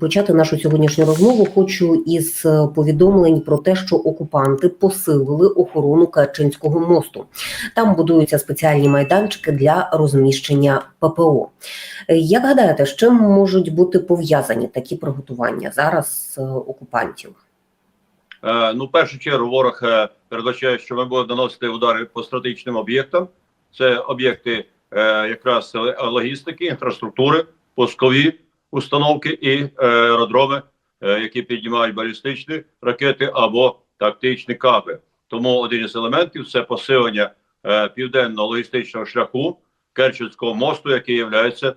Почати нашу сьогоднішню розмову хочу із е, повідомлень про те, що окупанти посилили охорону Керченського мосту. Там будуються спеціальні майданчики для розміщення ППО. Е, Як гадаєте, з чим можуть бути пов'язані такі приготування зараз е, окупантів? Е, Ну, в першу чергу, ворог передбачає, що ми будемо наносити удари по стратегічним об'єктам. Це об'єкти е, якраз логістики, інфраструктури, пускові установки і е, аеродроми, е, які піднімають балістичні ракети або тактичні каби. Тому один із елементів це посилення е, південного логістичного шляху Керченського мосту, який є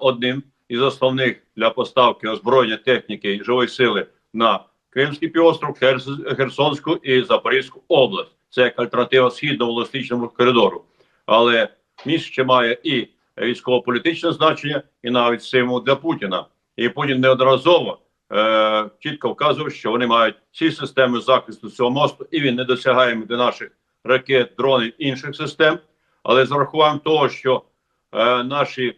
одним із основних для поставки озброєння техніки і живої сили на Кримський півостров, Херсонську і Запорізьку область. Це як альтернатива східному логістичному коридору. Але міст ще має і військово-політичне значення, і навіть символ для Путіна. І Путін неодноразово е, чітко вказував, що вони мають всі системи захисту цього мосту, і він не досягає до наших ракет, дронів інших систем. Але з урахуванням того, що е, наші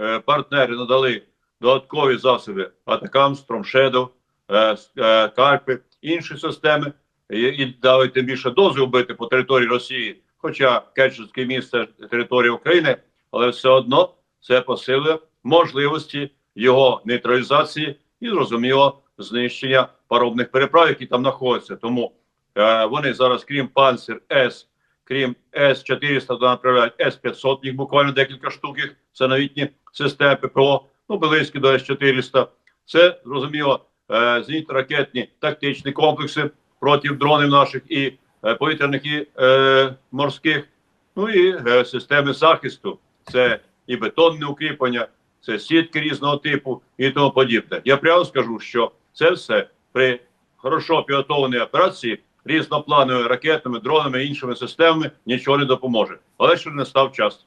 е, партнери надали додаткові засоби Атакам, Стромшедов, е, е, Карпи, інші системи, і, і дали тим більше дозвіл бити по території Росії, хоча Керченське місце територія України, але все одно це посилює можливості його нейтралізації і зрозуміло знищення паромних переправ, які там знаходяться. Тому е, вони зараз, крім Панцер С, крім С-400, туди направляють С-500, їх буквально декілька штук, їх, це новітні системи ППО, ну, близькі до С-400. Це, зрозуміло, е, зенітно-ракетні тактичні комплекси проти дронів наших і е, повітряних і е, морських, ну і е, системи захисту. Це і бетонне укріплення, це сітки різного типу і тому подібне. Я прямо скажу, що це все при хорошо підготовленій операції різноплановими ракетами, дронами і іншими системами нічого не допоможе. Але ще не став час.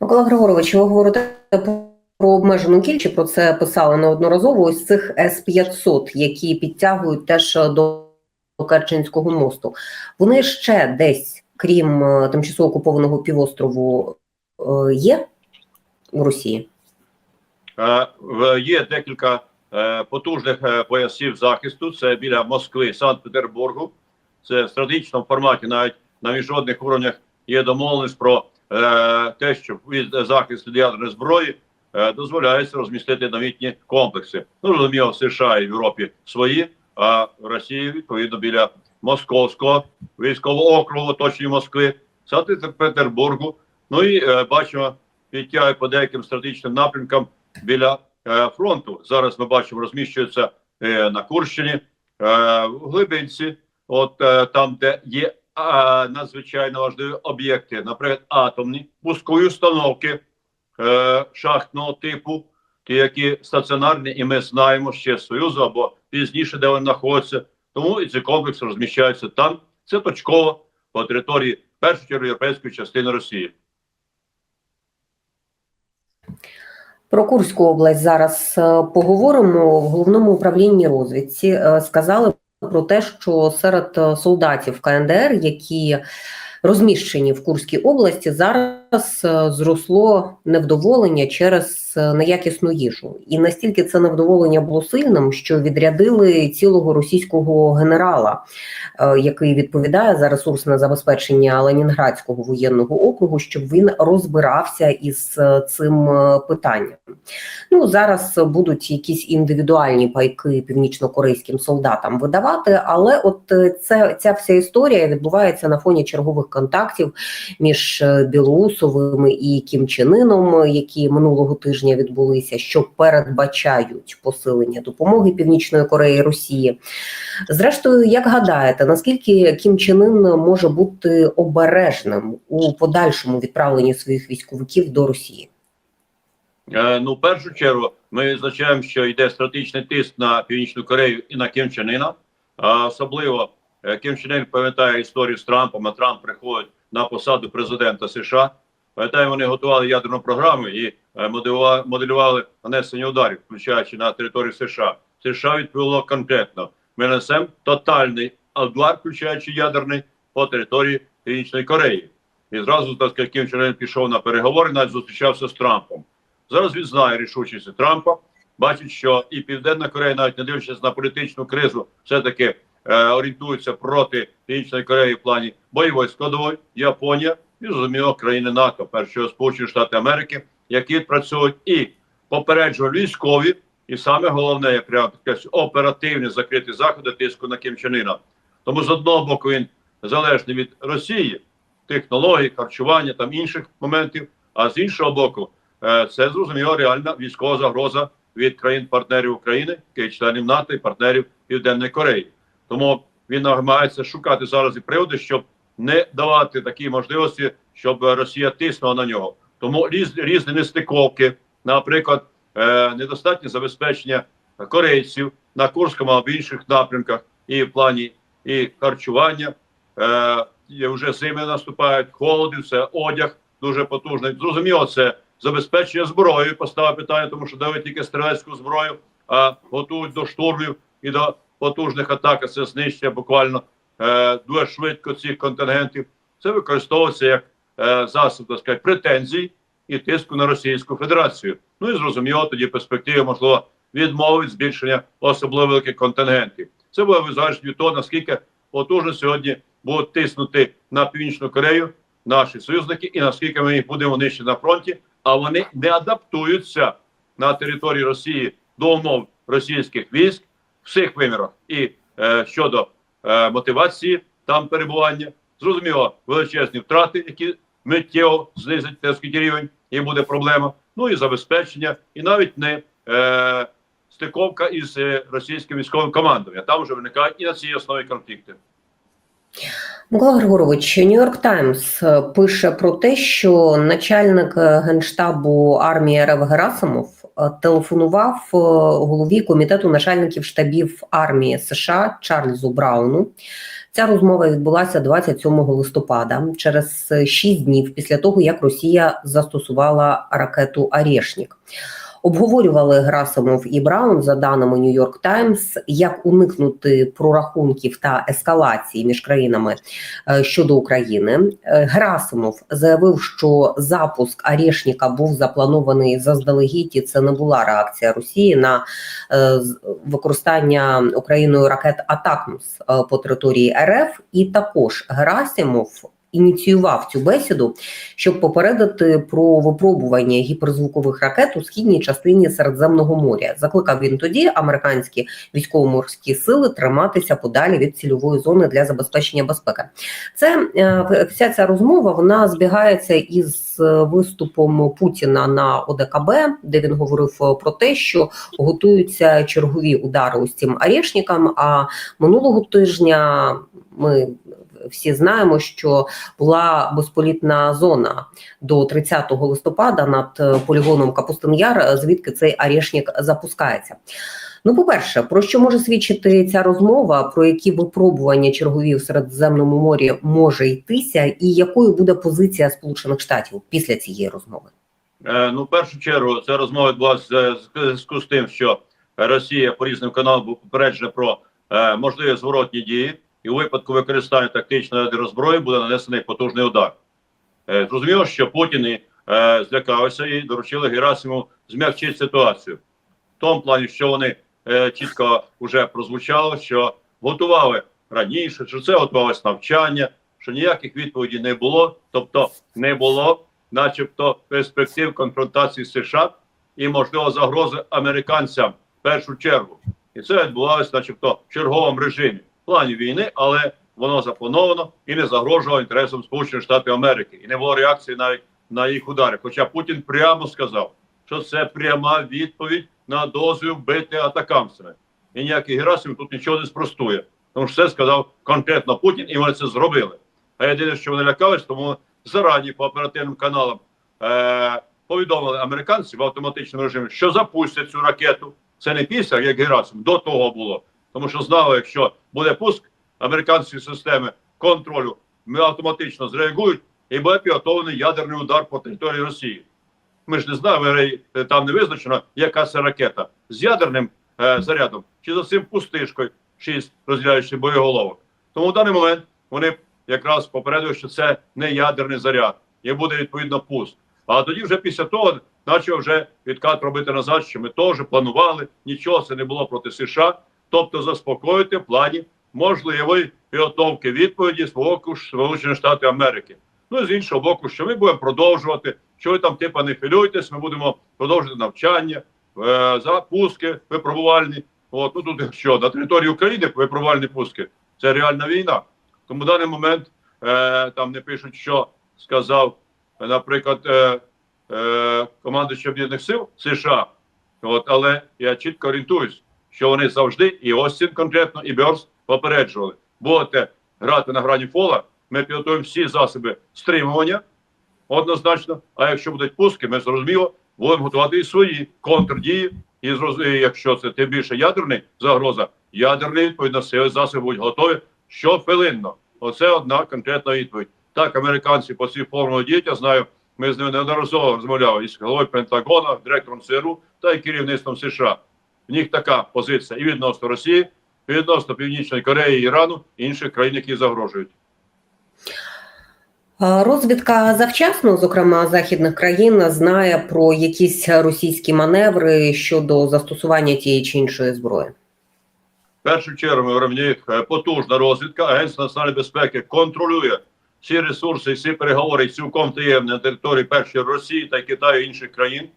Микола Григорович, ви говорите про обмежену кількість, про це писали неодноразово. Ось цих С-500, які підтягують теж до Керченського мосту. Вони ще десь, крім е, тимчасово окупованого півострову, є у Росії? Е, Є декілька е, потужних е, поясів захисту. Це біля Москви, Санкт-Петербургу. Це в стратегічному форматі, навіть на міжнародних уровнях є домовленість про е, те, що від захисту від ядерної зброї е, дозволяється розмістити новітні комплекси. Ну, розуміло, в США і в Європі свої, а в Росії відповідно біля Московського військового округу, оточення Москви, Санкт-Петербургу. Ну і е, бачимо, підтягує по деяким стратегічним напрямкам біля е, фронту. Зараз ми бачимо, розміщується е, на Курщині, е, в Глибинці, от е, там, де є е, надзвичайно важливі об'єкти, наприклад, атомні, пускові установки е, шахтного типу, ті, які стаціонарні, і ми знаємо ще Союзу або пізніше, де вони знаходяться. Тому і ці комплекси розміщаються там. Це точково по території чергу європейської частини Росії. Про Курську область зараз е, поговоримо. В головному управлінні розвідці е, сказали про те, що серед е, солдатів КНДР, які розміщені в Курській області, зараз зросло невдоволення через е, неякісну їжу. І настільки це невдоволення було сильним, що відрядили цілого російського генерала, е, який відповідає за ресурсне забезпечення Ленінградського воєнного округу, щоб він розбирався із е, цим питанням. Ну зараз будуть якісь індивідуальні пайки північнокорейським солдатам видавати, але от це ця вся історія відбувається на фоні чергових контактів між Білоусовим і Кім Чен Іном, які минулого тижня відбулися, що передбачають посилення допомоги Північної Кореї Росії. Зрештою, як гадаєте, наскільки Кім Чен Ін може бути обережним у подальшому відправленні своїх військовиків до Росії? Е, ну, в першу чергу, ми відзначаємо, що йде стратегічний тиск на Північну Корею і на Кім Чен Іна. Особливо е, Кім Чен Ін пам'ятає історію з Трампом, а Трамп приходить на посаду президента США. Пам'ятаємо, вони готували ядерну програму і моделювали, моделювали нанесення ударів, включаючи на територію США. США відповіло конкретно: ми несемо тотальний удар, включаючи ядерний, по території Північної Кореї. І зразу так сказати, Кім пішов на переговори, навіть зустрічався з Трампом. Зараз він знає рішучість Трампа, бачить, що і Південна Корея, навіть не дивлячись на політичну кризу, все-таки е, орієнтується проти Північної Кореї в плані бойової складової, Японія і зрозуміло країни НАТО, першого Сполучені Штати Америки, які працюють і попереджують військові, і саме головне, як підкреслю, оперативні закриті заходи тиску на Кім Іна. Тому з одного боку він залежний від Росії, технологій, харчування там інших моментів. А з іншого боку, е, це зрозуміло реальна військова загроза від країн-партнерів України, членів НАТО і партнерів Південної Кореї. Тому він намагається шукати зараз і приводи, щоб не давати такі можливості, щоб Росія тиснула на нього. Тому різ, різні нестиковки, наприклад, е, недостатнє забезпечення корейців на Курському або інших напрямках, і в плані і харчування. Е, вже зими наступають, холоди, все одяг дуже потужний. Зрозуміло, це забезпечення зброєю. Поставив питання, тому що дають тільки стрілецьку зброю, а готують до штурмів і до потужних атак. Це знищення буквально е, дуже швидко цих контингентів. Це використовується як е, засіб так сказати, претензій і тиску на Російську Федерацію. Ну і зрозуміло, тоді перспективи можливо відмови від збільшення особливо великих контингентів. Це буде від того, наскільки потужно сьогодні будуть тиснути на північну Корею наші союзники, і наскільки ми їх будемо нищити на фронті, а вони не адаптуються на території Росії до умов російських військ в всіх вимірах і е, щодо е, мотивації там перебування. Зрозуміло, величезні втрати, які миттєво знизять терський рівень, і буде проблема. Ну і забезпечення, і навіть не е, стиковка із е, російським військовим командуванням. Там вже виникають і на цій основі конфлікти. Микола Григорович, Нью-Йорк Таймс е, пише про те, що начальник е, генштабу армії РФ Герасимов телефонував голові комітету начальників штабів армії США Чарльзу Брауну. Ця розмова відбулася 27 листопада, через 6 днів після того, як Росія застосувала ракету Арєшнік. Обговорювали Грасимов і Браун за даними Нью-Йорк Таймс, як уникнути прорахунків та ескалації між країнами е, щодо України. Е, Герасимов заявив, що запуск Арєшніка був запланований заздалегідь. і Це не була реакція Росії на е, використання Україною ракет Атакмс по території РФ. І також Герасимов. Ініціював цю бесіду, щоб попередити про випробування гіперзвукових ракет у східній частині Середземного моря. Закликав він тоді американські військово-морські сили триматися подалі від цільової зони для забезпечення безпеки. Це е, вся ця розмова вона збігається із е, виступом Путіна на ОДКБ, де він говорив е, про те, що готуються чергові удари ось цим арешникам. А минулого тижня ми всі знаємо, що була безполітна зона до 30 листопада над е, полігоном Капустин-Яр, звідки цей арешник запускається. Ну, по-перше, про що може свідчити ця розмова, про які випробування чергові в Середземному морі може йтися, і якою буде позиція Сполучених Штатів після цієї розмови? Е, ну, в першу чергу, ця розмова відбулася в зв'язку з тим, що Росія по різним каналам була попереджена про е, можливі зворотні дії, і у випадку використання тактичної ядерозброї буде нанесений потужний удар. Е, зрозуміло, що Путін е, злякався і доручили Герасиму змягчити ситуацію. В тому плані, що вони е, чітко вже прозвучало, що готували раніше, що це готувалось навчання, що ніяких відповідей не було, тобто не було начебто перспектив конфронтації з США і можливо загрози американцям в першу чергу. І це відбувалося, начебто, в черговому режимі плані війни, але воно заплановано і не загрожувало інтересам Сполучених Штатів Америки. І не було реакції навіть на їх удари. Хоча Путін прямо сказав, що це пряма відповідь на дозвіл бити атакамцями. І ніякий Герасимов тут нічого не спростує. Тому що це сказав конкретно Путін, і вони це зробили. А єдине, що вони лякались, тому зарані по оперативним каналам е, повідомили американців в автоматичному режимі, що запустять цю ракету. Це не після, як Герасим, до того було. Тому що знали, якщо буде пуск, американські системи контролю ми автоматично зреагують і буде підготовлений ядерний удар по території Росії. Ми ж не знаємо, е, там не визначено, яка це ракета з ядерним е, зарядом чи за цим пустишкою, шість розділяючих боєголовок. Тому в даний момент вони якраз попередили, що це не ядерний заряд, і буде відповідно пуск. А тоді, вже після того, почав вже відкат робити назад, що ми теж планували, нічого це не було проти США. Тобто заспокоїти в плані можливої підготовки відповіді з боку Сполучених Штатів Америки. Ну з іншого боку, що ми будемо продовжувати, що ви там типа не хвилюйтесь, ми будемо продовжувати навчання, е, запуски випробувальні. От ну тут що на території України випробувальні пуски. Це реальна війна. Тому в даний момент е, там не пишуть, що сказав, наприклад, е, е, командуючий Об'єднаних сил США. От, але я чітко орієнтуюсь, що вони завжди, і Остін конкретно, і Бьорс попереджували. Будете грати на грані фола, ми підготуємо всі засоби стримування однозначно. А якщо будуть пуски, ми зрозуміло будемо готувати і свої контрдії. І зроз- і якщо це тим більше ядерний загроза, ядерні відповідно сили засоби будуть готові щохвилинно. Оце одна конкретна відповідь. Так, американці по цій формулі діють, я знаю, ми з ними неодноразово розмовляли із головою Пентагона, директором ЦРУ та й керівництвом США. В них така позиція і відносно Росії, і відносно Північної Кореї, Ірану і інших країн, які загрожують. Розвідка завчасно, зокрема західних країн, знає про якісь російські маневри щодо застосування тієї чи іншої зброї. В першу чергу в них е, потужна розвідка. Агентство національної безпеки контролює всі ресурси, всі переговори цілком таємні на території першої Росії та Китаю і інших країн.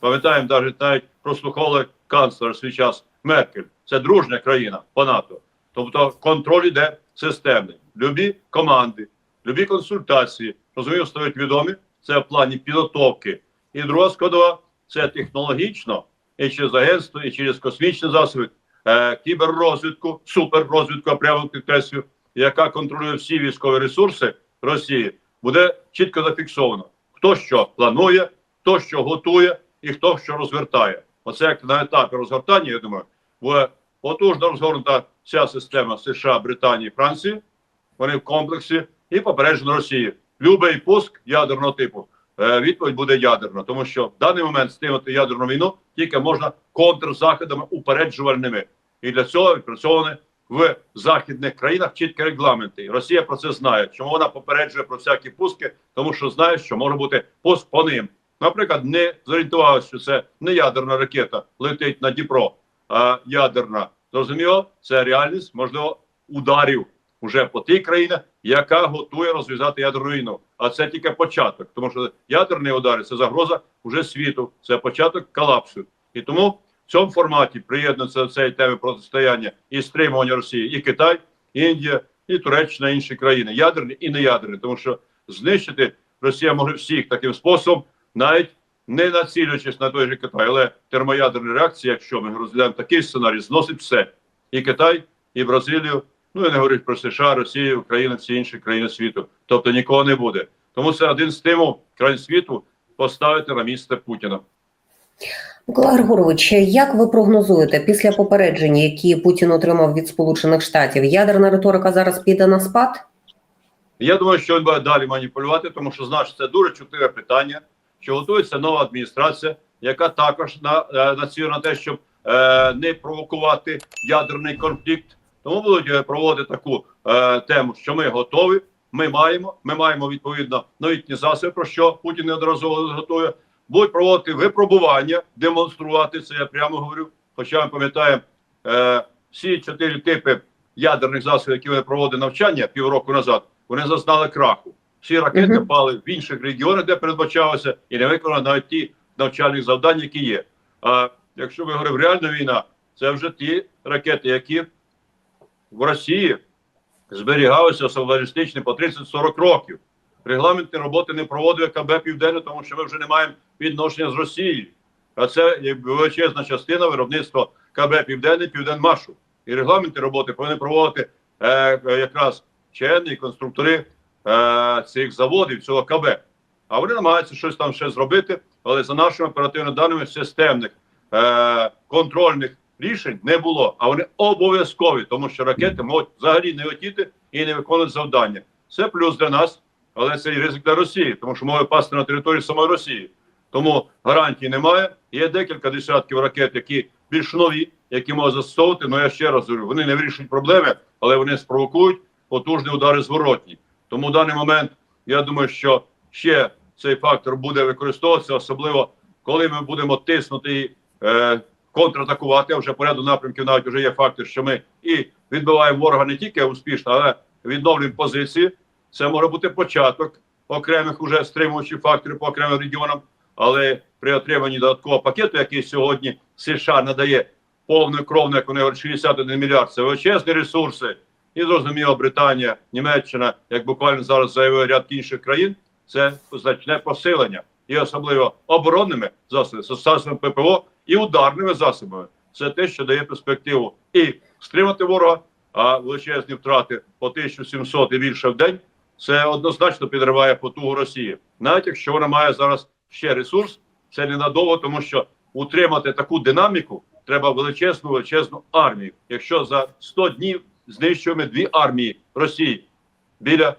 Пам'ятаємо, навіть навіть прослуховували канцлер свій час Меркель. Це дружня країна по НАТО. Тобто контроль іде системний. Любі команди, любі консультації, розумію, стають відомі. Це в плані підготовки. І друга складова це технологічно і через агентство, і через космічні засоби е, кіберрозвідку, суперрозвідку, а прямо підкреслю, яка контролює всі військові ресурси Росії, буде чітко зафіксовано, хто що планує, хто що готує і хто що розвертає. Оце як на етапі розгортання, я думаю, буде потужно розгорнута вся система США, Британії, Франції. Вони в комплексі і попереджено Росії. Любий пуск ядерного типу. Е, відповідь буде ядерна, тому що в даний момент стримати ядерну війну тільки можна контрзаходами упереджувальними. І для цього відпрацьовані в західних країнах чіткі регламенти. І Росія про це знає. Чому вона попереджує про всякі пуски? Тому що знає, що може бути пуск по ним. Наприклад, не зорієнтувалося, що це не ядерна ракета летить на Дніпро, а ядерна. Зрозуміло, це реальність, можливо, ударів уже по тій країні, яка готує розв'язати ядерну війну. А це тільки початок, тому що ядерні удари це загроза вже світу, це початок колапсу. І тому в цьому форматі приєднуються до цієї теми протистояння і стримування Росії, і Китай, Індія, і Туреччина, і інші країни, ядерні і неядерні, тому що знищити Росія може всіх таким способом, навіть не націлюючись на той же Китай, але термоядерна реакція, якщо ми розглядаємо такий сценарій, зносить все і Китай, і Бразилію. Ну і не говорить про США, Росію, Україну, всі інші країни світу. Тобто нікого не буде. Тому це один стимул країн світу поставити на місце Путіна. Микола Григорович, як ви прогнозуєте після попередження, які Путін отримав від Сполучених Штатів, ядерна риторика зараз піде на спад? Я думаю, що він буде далі маніпулювати, тому що знаєш, це дуже чутливе питання, що готується нова адміністрація, яка також на, е, на те, щоб е, не провокувати ядерний конфлікт. Тому будуть е, проводити таку е, тему, що ми готові, ми маємо, ми маємо відповідно новітні засоби, про що Путін неодноразово готує. Будуть проводити випробування, демонструвати це. Я прямо говорю. Хоча ми пам'ятаємо е, всі чотири типи ядерних засобів, які вони проводили навчання півроку назад, вони зазнали краху. Всі ракети Мгм. впали в інших регіонах, де передбачалося, і не виконали навіть ті навчальні завдання, які є. А якщо ми говоримо реальна війна, це вже ті ракети, які в Росії зберігалися балістичні по 30-40 років. Регламентні роботи не проводив КБ Південне, тому що ми вже не маємо відношення з Росією. А це величезна частина виробництва КБ Південне, Південмашу. І регламентні роботи повинні проводити е, якраз вчені, конструктори е, цих заводів, цього КБ. А вони намагаються щось там ще зробити, але за нашими оперативними даними системних е, контрольних рішень не було. А вони обов'язкові, тому що ракети можуть взагалі не летіти і не виконувати завдання. Це плюс для нас, але це і ризик для Росії, тому що може пасти на території самої Росії. Тому гарантій немає. Є декілька десятків ракет, які більш нові, які можуть застосовувати. Ну я ще раз говорю, вони не вирішують проблеми, але вони спровокують потужні удари зворотні. Тому в даний момент я думаю, що ще цей фактор буде використовуватися, особливо коли ми будемо тиснути і е, контратакувати, вже по ряду напрямків навіть вже є факти, що ми і відбиваємо ворога не тільки успішно, але відновлюємо позиції. Це може бути початок окремих уже стримуючих факторів по окремим регіонам. Але при отриманні додаткового пакету, який сьогодні США надає повною кровною, як вони говорять, 61 мільярд, це величезні ресурси. І зрозуміло, Британія, Німеччина, як буквально зараз заявив ряд інших країн, це значне посилення, і особливо оборонними засобами, засобами ППО і ударними засобами. Це те, що дає перспективу і стримати ворога, а величезні втрати по 1700 і більше в день. Це однозначно підриває потугу Росії, навіть якщо вона має зараз ще ресурс, це ненадовго, тому що утримати таку динаміку треба величезну величезну армію. Якщо за 100 днів знищуємо дві армії Росії біля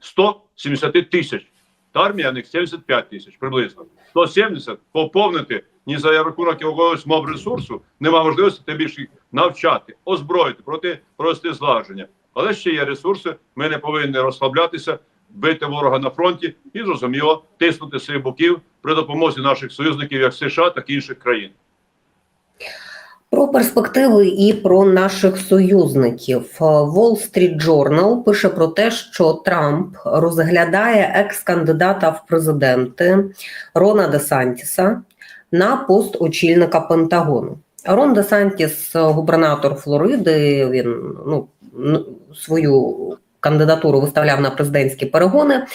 170 тисяч, та армія них 75 тисяч приблизно. 170 поповнити ні за рахунок якогось мов ресурсу, нема можливості тим більше навчати, озброїти проти провести злагодження. Але ще є ресурси. Ми не повинні розслаблятися, бити ворога на фронті і зрозуміло тиснути своїх боків при допомозі наших союзників, як США, так і інших країн. Про перспективи і про наших союзників Wall Street Journal пише про те, що Трамп розглядає екс-кандидата в президенти Рона Де Сантіса на пост очільника Пентагону. Рон Де Сантіс, губернатор Флориди, він ну свою кандидатуру виставляв на президентські перегони.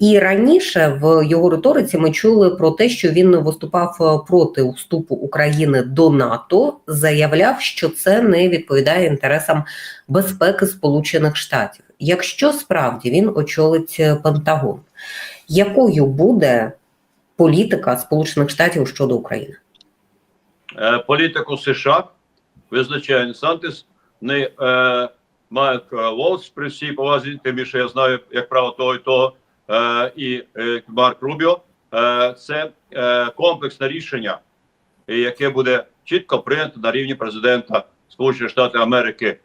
І раніше в його риториці ми чули про те, що він виступав проти вступу України до НАТО, заявляв, що це не відповідає інтересам безпеки Сполучених Штатів. Якщо справді він очолить Пентагон, якою буде політика Сполучених Штатів щодо України? Політику США визначає Сантис, не е, Майк Волс при всій повазі, тим більше я знаю, як право того і того. І Марк Рубіо це комплексне рішення, яке буде чітко прийнято на рівні президента Сполучених Штатів Америки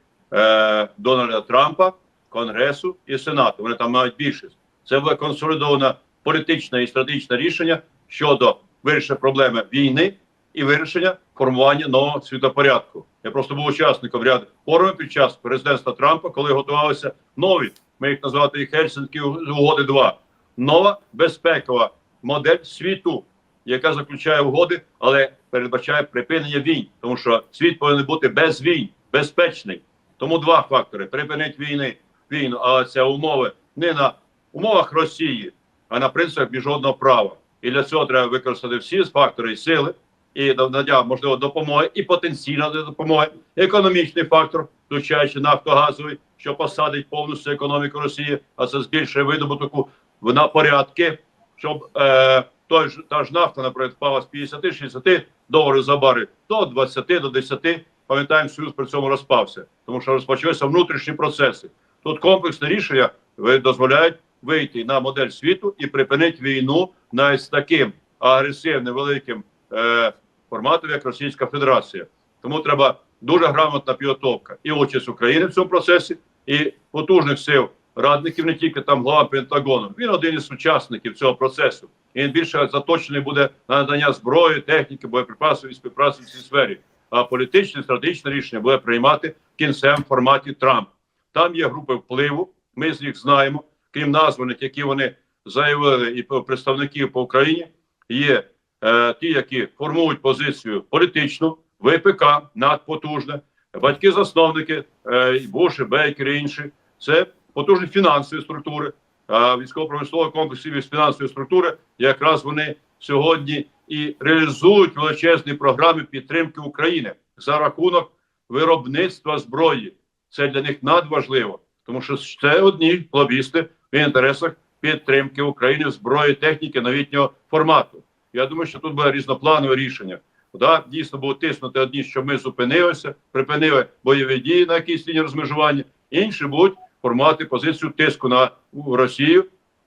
Дональда Трампа, Конгресу і Сенату. Вони там мають більшість. Це буде консолідоване політичне і стратегічне рішення щодо вирішення проблеми війни і вирішення формування нового світопорядку. Я просто був учасником ряду форумів під час президентства Трампа, коли готувалися нові ми їх назвати Хельсинські угоди 2 нова безпекова модель світу, яка заключає угоди, але передбачає припинення війн, тому що світ повинен бути без війн, безпечний. Тому два фактори: припинити війни війну, але це умови не на умовах Росії, а на принципах міжнародного права. І для цього треба використати всі фактори і сили. І надя, можливо, допомоги, і потенційна допомоги, економічний фактор, включаючи нафтогазовий, що посадить повністю економіку Росії, а це збільшує видобутку на порядки, щоб е, той ж та ж нафта, наприклад, впала з 50-60 доларів за бари до 20 до 10. Пам'ятаємо, союз при цьому розпався, тому що розпочалися внутрішні процеси. Тут комплексне рішення дозволяють вийти на модель світу і припинити війну навіть з таким агресивним великим е, форматом, як Російська Федерація. Тому треба дуже грамотна підготовка і участь України в цьому процесі, і потужних сил радників, не тільки там глава Пентагону. Він один із учасників цього процесу. І він більше заточений буде на надання зброї, техніки, боєприпасів і співпраці в цій сфері. А політичне стратегічне рішення буде приймати в кінцевому форматі Трамп. Там є групи впливу. Ми з них знаємо, крім названих, які вони заявили, і представників по Україні є е, ті, які формують позицію політичну, ВПК надпотужне, батьки-засновники, е, Буш, Бейкер і інші. Це потужні фінансові структури, а військово-промисловий комплекс і фінансової структури, якраз вони сьогодні і реалізують величезні програми підтримки України за рахунок виробництва зброї. Це для них надважливо, тому що це одні лобісти в інтересах підтримки України зброї техніки новітнього формату. Я думаю, що тут буде різнопланове рішення. Да, дійсно було тиснути одні, що ми зупинилися, припинили бойові дії на якійсь лінії розмежування, інші будуть формувати позицію тиску на Росію,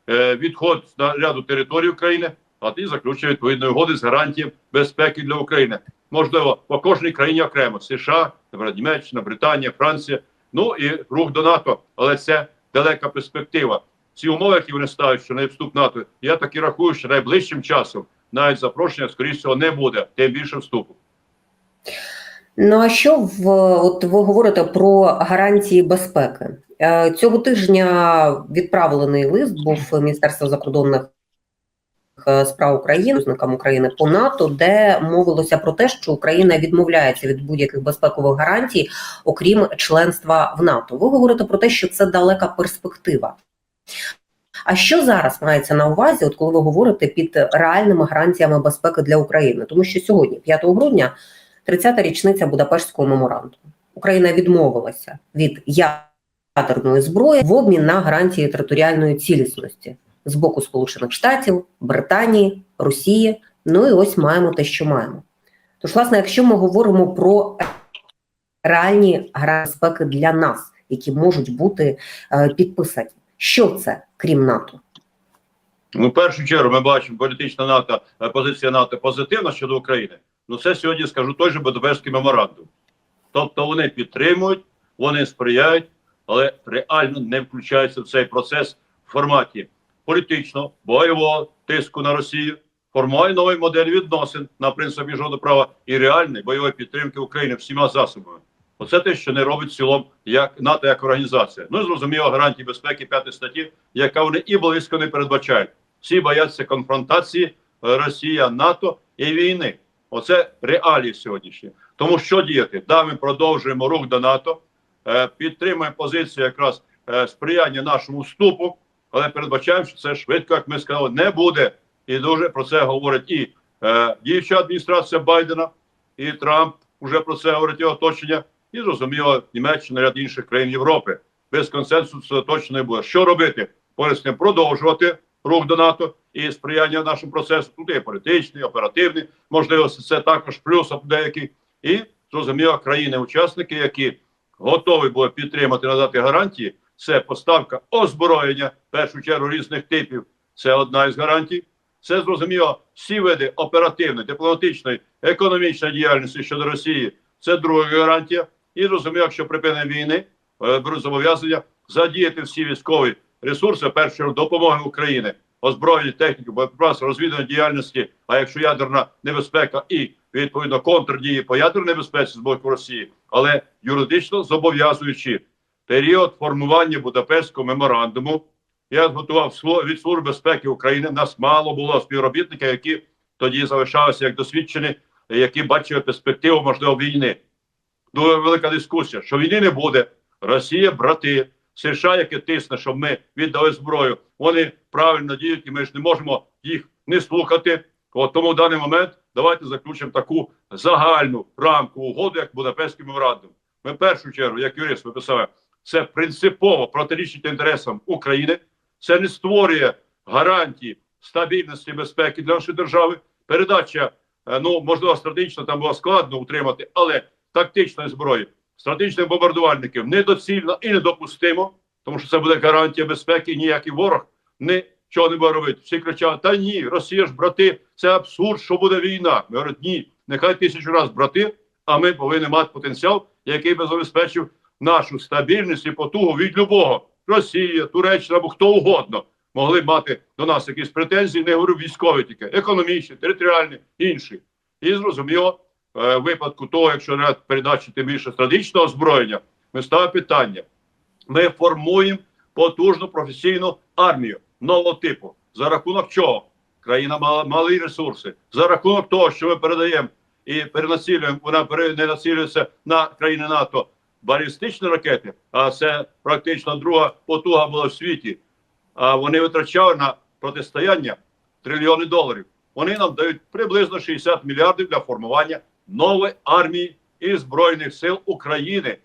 е, відход на ряду територій України, а ті заключує відповідні угоди з гарантією безпеки для України. Можливо, по кожній країні окремо. США, Німеччина, Британія, Франція, ну і рух до НАТО, але це далека перспектива. Ці умови, які вони ставлять, що не вступ НАТО, я так і рахую, що найближчим часом навіть запрошення, скоріш всього, не буде, тим більше вступу. Ну а що в от ви говорите про гарантії безпеки? Е, Цього тижня відправлений лист був Міністерство закордонних е, справ України, України по НАТО, де мовилося про те, що Україна відмовляється від будь-яких безпекових гарантій, окрім членства в НАТО. Ви говорите про те, що це далека перспектива. А що зараз мається на увазі, от коли ви говорите під реальними гарантіями безпеки для України? Тому що сьогодні, 5 грудня, 30-та річниця Будапештського меморандуму. Україна відмовилася від ядерної зброї в обмін на гарантії територіальної цілісності з боку Сполучених Штатів, Британії, Росії. Ну і ось маємо те, що маємо. Тож, власне, якщо ми говоримо про реальні гарантії безпеки для нас, які можуть бути е, підписані, що це крім НАТО? Ну, в першу чергу, ми бачимо політична НАТО, е, позиція НАТО позитивна щодо України. Ну, це сьогодні скажу той же Будапештський меморандум. Тобто вони підтримують, вони сприяють, але реально не включаються в цей процес в форматі політичного, бойового тиску на Росію, формує нові моделі відносин на принципі міжнародного права і реальної бойової підтримки України всіма засобами. Оце те, що не робить в цілому як НАТО як організація. Ну зрозуміло, гарантії безпеки 5 статті, яка вони і близько не передбачають. Всі бояться конфронтації е, Росія, НАТО і війни. Оце реалії сьогоднішні. Тому що діяти? Да, ми продовжуємо рух до НАТО, е, підтримуємо позицію якраз е, сприяння нашому вступу, але передбачаємо, що це швидко, як ми сказали, не буде. І дуже про це говорить і діюча адміністрація Байдена, і Трамп вже про це говорить його оточення, і зрозуміло, Німеччина, ряд інших країн Європи. Без консенсусу точно не буде. Що робити? Тим продовжувати рух до НАТО і сприяння нашому процесу. Тут є політичний, оперативний, можливо, це також плюс деякий. І зрозуміло, країни-учасники, які готові були підтримати надати гарантії, це поставка озброєння в першу чергу різних типів. Це одна із гарантій. Це зрозуміло всі види оперативної, дипломатичної, економічної діяльності щодо Росії. Це друга гарантія. І зрозуміло, якщо припинення війни е, беруть зобов'язання задіяти всі військові ресурси, чергу допомоги України, озброєння техніки, боєприпаси, розвідування діяльності. А якщо ядерна небезпека і відповідно контрдії по ядерній небезпеці з боку Росії, але юридично зобов'язуючи період формування Будапештського меморандуму. Я готував від Служби безпеки України. У нас мало було співробітників, які тоді залишалися як досвідчені, які бачили перспективу можливо війни. Дуже велика дискусія, що війни не буде. Росія, брати, США, яке тисне, щоб ми віддали зброю. Вони правильно діють, і ми ж не можемо їх не слухати. От тому в даний момент давайте заключимо таку загальну рамку угоду, як Будапештський меморандум. Ми в першу чергу, як юрист, виписали, це принципово протирічить інтересам України. Це не створює гарантії стабільності і безпеки для нашої держави. Передача, е, ну можливо, стратегічно там було складно утримати, але тактичної зброї, стратегічних бомбардувальників недоцільно і недопустимо, тому що це буде гарантія безпеки. і Ніякий ворог нічого не буде робити. Всі кричали: Та ні, Росія ж брати, це абсурд, що буде війна. Ми говоримо, ні, нехай тисячу разів брати, а ми повинні мати потенціал, який би забезпечив нашу стабільність і потугу від любого. Росія, Туреччина або хто угодно могли мати до нас якісь претензії, не говорю військові тільки, економічні, територіальні, інші. І зрозуміло, е, випадку того, якщо передачі тим більше стратегічного озброєння, ми ставимо питання. Ми формуємо потужну професійну армію нового типу. За рахунок чого? Країна мала малі ресурси. За рахунок того, що ми передаємо і перенацілюємо, вона не націлюється на країни НАТО балістичні ракети, а це практично друга потуга була в світі. А вони витрачали на протистояння трильйони доларів. Вони нам дають приблизно 60 мільярдів для формування нової армії і збройних сил України.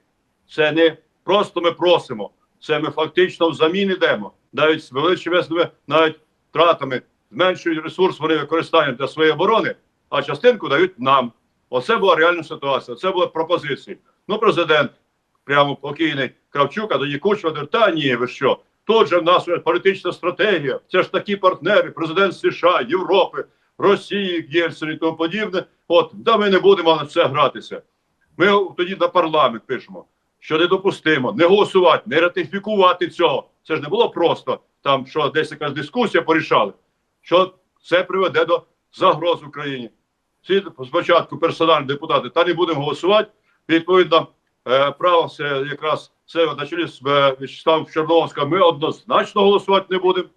Це не просто ми просимо, це ми фактично взамін йдемо. Навіть з величезними навіть втратами зменшують ресурс вони використання для своєї оборони, а частинку дають нам. Оце була реальна ситуація. Це були пропозиції. Ну, президент прямо покійний Кравчук, а тоді Кучма, та ні, ви що? Тут же в нас політична стратегія. Це ж такі партнери, президент США, Європи, Росії, Єльцин і тому подібне. От, да ми не будемо на це гратися. Ми тоді на парламент пишемо, що недопустимо не голосувати, не ратифікувати цього. Це ж не було просто там, що десь якась дискусія порішали, що це приведе до загроз Україні. Всі спочатку персональні депутати, та не будемо голосувати. Відповідно, е, право це якраз це на чолі з е, В'ячеславом Чорновським. Ми однозначно голосувати не будемо.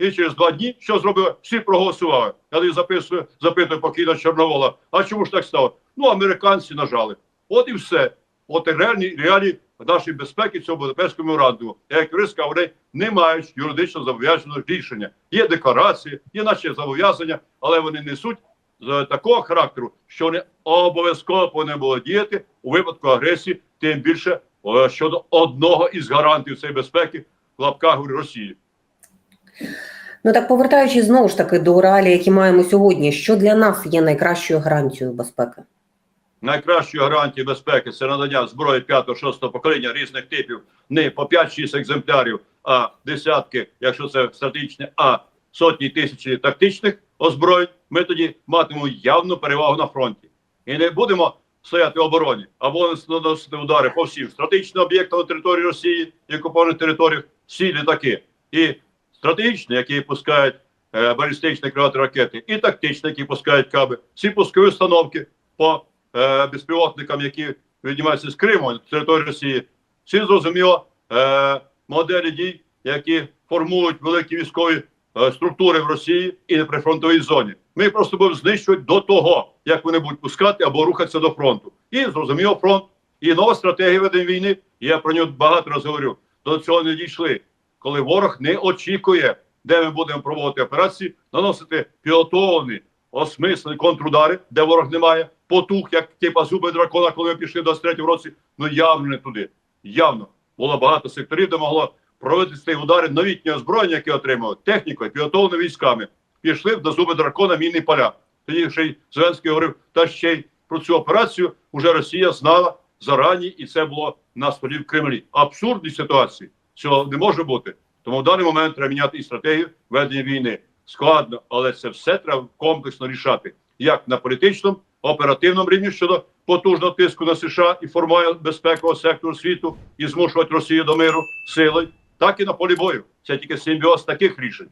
І через два дні що зробили? Всі проголосували. Я тоді записую, запитую покійно Чорновола. А чому ж так стало? Ну, американці нажали. От і все. От і реальні реалії нашої безпеки цього Будапештського меморандуму. Я як сказав, вони не мають юридично зобов'язаного рішення. Є декларації, є наші зобов'язання, але вони несуть з такого характеру, що вони обов'язково повинні були діяти у випадку агресії, тим більше е, щодо одного із гарантів цієї безпеки в лапках Росії. Ну так повертаючись знову ж таки до реалій, які маємо сьогодні, що для нас є найкращою гарантією безпеки? Найкращою гарантією безпеки це надання зброї 5-6 покоління різних типів, не по 5-6 екземплярів, а десятки, якщо це стратегічне, а сотні тисячі тактичних озброєнь. Ми тоді матимемо явну перевагу на фронті і не будемо стояти в обороні або наносити удари по всім стратегічним об'єктам на території Росії і окупованих територіях, всі літаки і стратегічні, які пускають е, балістичні крилаті ракети, і тактичні, які пускають каби, всі пускові установки по е, безпілотникам, які віднімаються з Криму на території Росії. Всі зрозуміло е, моделі дій, які формують великі військові е, структури в Росії і на прифронтовій зоні. Ми просто будемо знищувати до того, як вони будуть пускати або рухатися до фронту. І зрозуміло, фронт і нова стратегія ведення війни. Я про нього багато разів говорю. До цього не дійшли, коли ворог не очікує, де ми будемо проводити операції, наносити пілотовані осмислені контрудари, де ворог немає, потух, як типа зуби дракона, коли ми пішли до 23 році. Ну явно не туди. Явно було багато секторів, де могло проводити ці удари новітнє озброєння, яке отримали технікою, підготовленими військами. Пішли до зуби дракона мінні поля. Тоді ще й Зеленський говорив, та ще й про цю операцію вже Росія знала зарані, і це було на столі в Кремлі. Абсурдні ситуації цього не може бути. Тому в даний момент треба міняти і стратегію ведення війни. Складно, але це все треба комплексно рішати, як на політичному, оперативному рівні щодо потужного тиску на США і формування безпекового сектору світу і змушувати Росію до миру силою, так і на полі бою. Це тільки симбіоз таких рішень.